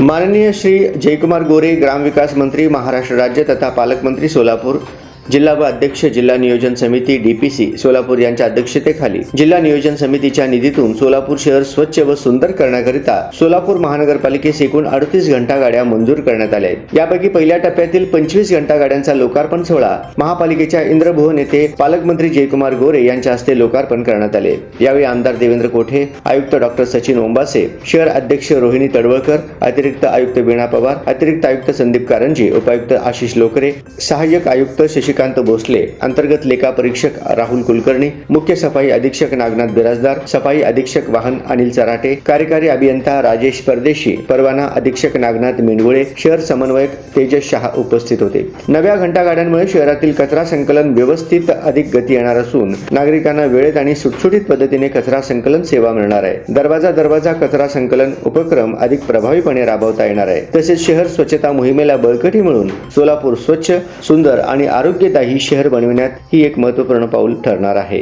माननीय श्री जयकुमार गोरे ग्रामविकास मंत्री महाराष्ट्र राज्य तथा पालकमंत्री सोलापूर जिल्हा व अध्यक्ष जिल्हा नियोजन समिती डीपीसी सोलापूर यांच्या अध्यक्षतेखाली. जिल्हा नियोजन समितीच्या निधीतून सोलापूर शहर स्वच्छ व सुंदर करण्याकरिता सोलापूर महानगरपालिकेस एकूण अडतीस घंटा गाड्या मंजूर करण्यात आल्या आहेत. यापैकी पहिल्या टप्प्यातील पंचवीस घंटा गाड्यांचा लोकार्पण सोहळा महापालिकेच्या इंद्रभुवन येथे पालकमंत्री जयकुमार गोरे यांच्या हस्ते लोकार्पण करण्यात आले. यावेळी आमदार देवेंद्र कोठे आयुक्त डॉक्टर सचिन ओंबासे शहर अध्यक्ष रोहिणी तडवळकर अतिरिक्त आयुक्त वीणा पवार अतिरिक्त आयुक्त संदीप कारंजी उपायुक्त आशिष लोकरे सहाय्यक आयुक्त शशिकांत भोसले अंतर्गत लेखा परीक्षक राहुल कुलकर्णी मुख्य सफाई अधीक्षक नागनाथ बिराजदार सफाई अधीक्षक वाहन अनिल चराटे कार्यकारी अभियंता राजेश परदेशी परवाना अधीक्षक नागनाथ मेंढगुळे शहर समन्वयक तेजस शहा उपस्थित होते. नव्या घंटागाड्यांमुळे शहरातील कचरा संकलन व्यवस्थित अधिक गती येणार असून नागरिकांना वेळेत आणि सुटसुटीत पद्धतीने कचरा संकलन सेवा मिळणार आहे. दरवाजा दरवाजा कचरा संकलन उपक्रम अधिक प्रभावीपणे राबवता येणार आहे. तसेच शहर स्वच्छता मोहिमेला बळकटी मिळून सोलापूर स्वच्छ सुंदर आणि आरोग्यदायी शहर बनविण्यात ही एक महत्त्वपूर्ण पाऊल ठरणार आहे.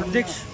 अध्यक्ष.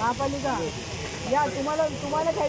महापालिका या तुम्हाला तुम्हाला काय